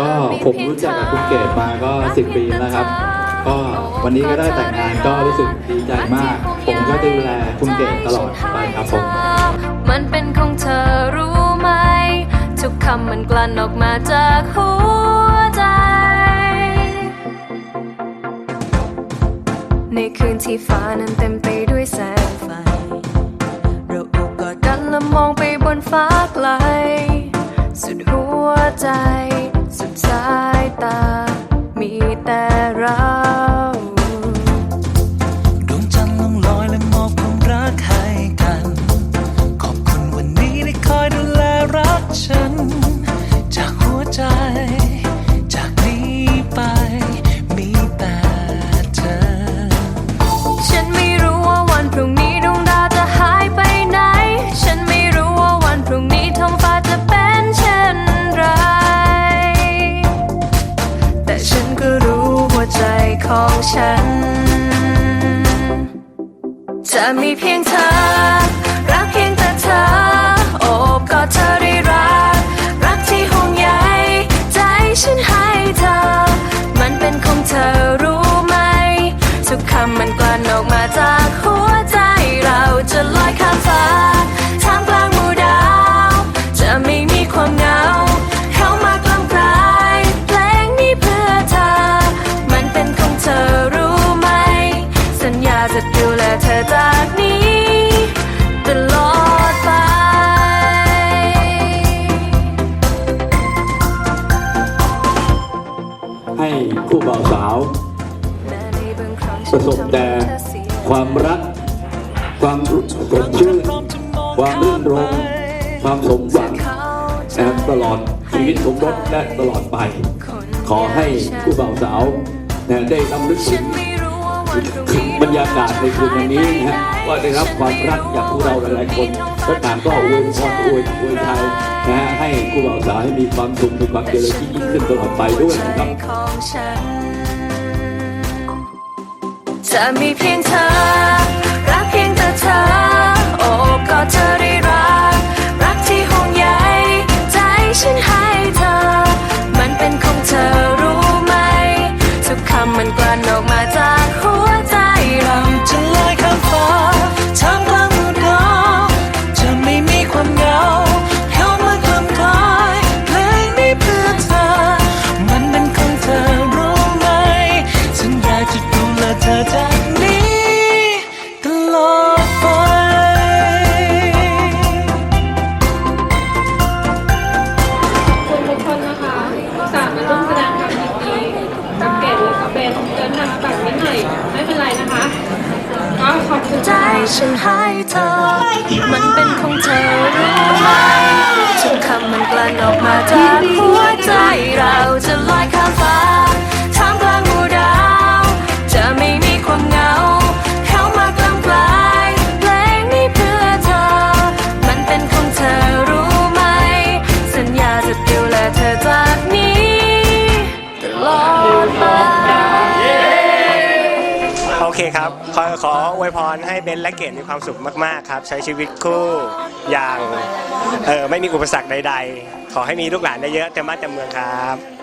ก็ผมรู้จักกับคุณเกดมาก็ 10 ปีแล้วครับ ก็วันนี้ก็ได้แต่งงานก็รู้สึกดีใจมาก ผมก็ดูแลคุณเกดตลอดไปครับผมมันเป็นของเธอรู้ไหม ทุกคำมันกลั่นออกมาจากหัวใจ ในคืนที่ฟ้านั้นเต็ม ของฉัน จะมีเพียงเธอ คู่บ่าวสาว ประสบแต่ความรัก ความสดชื่นความรื่นรมความสมหวังนะครับตลอดชีวิตสมรสและตลอดไป ขอให้คู่บ่าวสาวนะได้รำลึกถึงบรรยากาศในคืนวันนี้นะฮะว่าได้รับความรักจากพวกเราหลายๆคน ก็ต่างก็อวยพรอวยอวยไทยนะฮะให้คู่บ่าวสาวให้มีความสุขมีความเจริญที่ยิ่งขึ้นตลอดไปด้วยนะครับจะมีเพียงเธอ ฉันให้เธอ มันเป็นของเธอรู้ไหมทุกคำมันกลั่นออกมาจากหัวใจเรา เคครับ ขอขออวยพรให้เบนและเกดมีความสุขมากๆครับ ใช้ชีวิตคู่อย่างเออไม่มีอุปสรรคใด ๆ ขอให้มีลูกหลานได้เยอะเต็มบ้านเต็มเมืองครับ